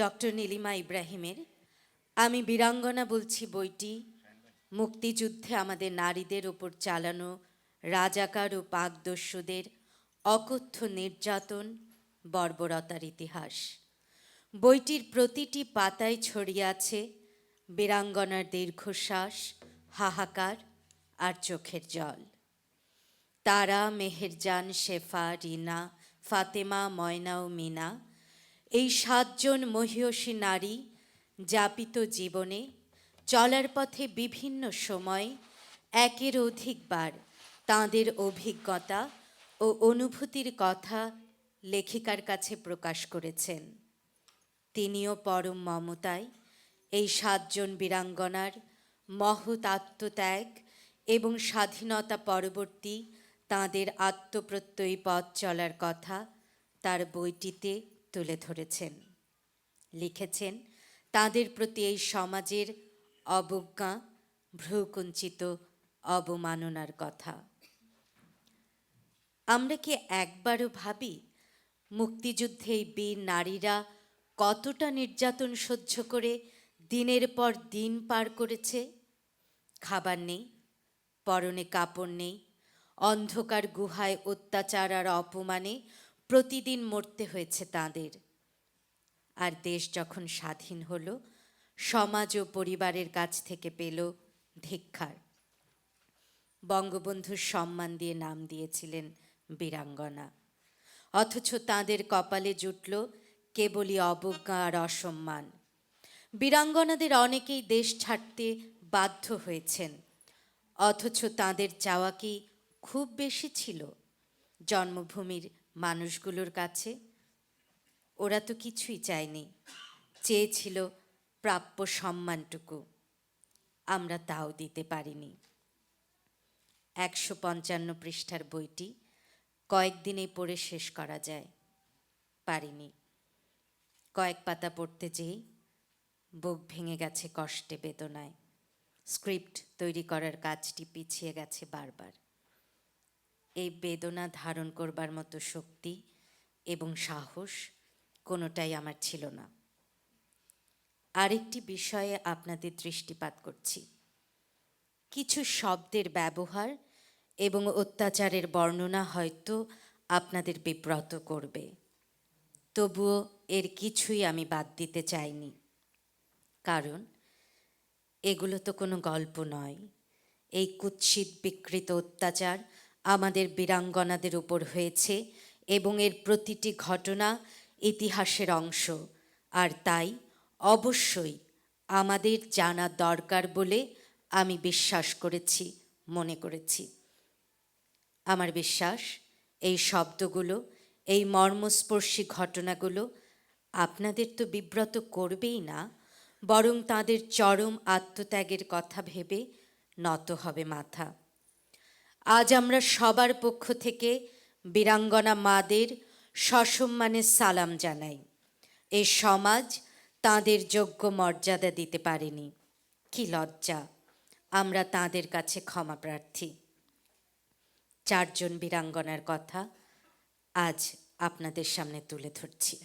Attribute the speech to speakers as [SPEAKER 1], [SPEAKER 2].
[SPEAKER 1] Doctor Nilima ইব্রাহিমের, আমি বীরাঙ্গনা বলছি বইটি, মুক্তিযুদ্ধে আমাদের নারীদের ওপর চালানো, রাজাকার ও পাকদস্যুদের অকথ্য নির্যাতন, বর্বরতার ইতিহাস। বইটির প্রতিটি পাতায় ছড়িয়ে আছে বীরাঙ্গনার দীর্ঘশ্বাস, হাহাকার আর চোখের জল। তারা মেহেরজান, শেফা, রিনা, ফাতেমা, ময়না ও মিনা এই সাতজন মহিয়সী নারী যাপিত জীবনে চলার পথে বিভিন্ন সময় একের অধিকবার তাঁদের অভিজ্ঞতা ও অনুভূতির কথা লেখিকার কাছে প্রকাশ করেছেন। তিনিও পরম মমতায় এই সাতজন বীরাঙ্গনার মহৎ আত্মত্যাগ এবং স্বাধীনতা পরবর্তী তাঁদের আত্মপ্রত্যয়ী পথ চলার কথা তার বইটিতে তুলে ধরেছেন। লিখেছেন, তাঁদের প্রতি এই সমাজের অবজ্ঞা, ভ্রুকুঞ্চিত অবমাননার কথা। আমরা কি একবারও ভাবি, মুক্তিযুদ্ধে এই বীর নারীরা কতটা নির্যাতন সহ্য করে দিনের পর দিন পার করেছে? খাবার নেই, পরনে কাপড় নেই, অন্ধকার গুহায় অত্যাচার আর অপমানে প্রতিদিন মরতে হয়েছে তাদের। আর দেশ যখন স্বাধীন হলো, সমাজ ও পরিবারের কাছ থেকে পেল ধিক্ষার বঙ্গবন্ধুর সম্মান দিয়ে নাম দিয়েছিলেন বীরাঙ্গনা। অথচ তাঁদের কপালে জুটল কেবলই অবজ্ঞা আর অসম্মান। বীরাঙ্গনাদের অনেকেই দেশ ছাড়তে বাধ্য হয়েছেন। অথচ তাঁদের চাওয়া কি খুব বেশি ছিল? জন্মভূমির মানুষগুলোর কাছে, ওরা তো কিছুই চায়নি। চেয়েছিল প্রাপ্য সম্মানটুকু। আমরা তাও দিতে পারিনি। একশো পঞ্চান্ন পৃষ্ঠার বইটি কয়েকদিনে পড়ে শেষ করা যায়। পারিনি। কয়েক পাতা পড়তে যেয়ে বুক ভেঙে গেছে কষ্টে বেদনায়। স্ক্রিপ্ট তৈরি করার কাজটি পিছিয়ে গেছে বারবার। এই বেদনা ধারণ করবার মতো শক্তি এবং সাহস কোনোটাই আমার ছিল না। আরেকটি বিষয়ে আপনাদের দৃষ্টিপাত করছি। কিছু শব্দের ব্যবহার এবং অত্যাচারের বর্ণনা হয়তো আপনাদের বিব্রত করবে। তবুও এর কিছুই আমি বাদ দিতে চাইনি। কারণ এগুলো তো কোনো গল্প নয়। এই কুৎসিত বিকৃত অত্যাচার আমাদের বীরাঙ্গনাদের উপর হয়েছে এবং এর প্রতিটি ঘটনা ইতিহাসের অংশ। আর তাই অবশ্যই আমাদের জানা দরকার বলে আমি বিশ্বাস করেছি, মনে করেছি। আমার বিশ্বাস, এই শব্দগুলো, এই মর্মস্পর্শী ঘটনাগুলো আপনাদের তো বিব্রত করবেই না, বরং তাদের চরম আত্মত্যাগের কথা ভেবে নত হবে মাথা। আজ আমরা সবার পক্ষ থেকে বীরাঙ্গনা মাদের সসম্মানে সালাম জানাই। এ সমাজ তাদের যোগ্য মর্যাদা দিতে পারেনি। কি লজ্জা, আমরা তাদের কাছে ক্ষমা প্রার্থী। চারজন বীরাঙ্গনার কথা আজ আপনাদের সামনে তুলে ধরছি।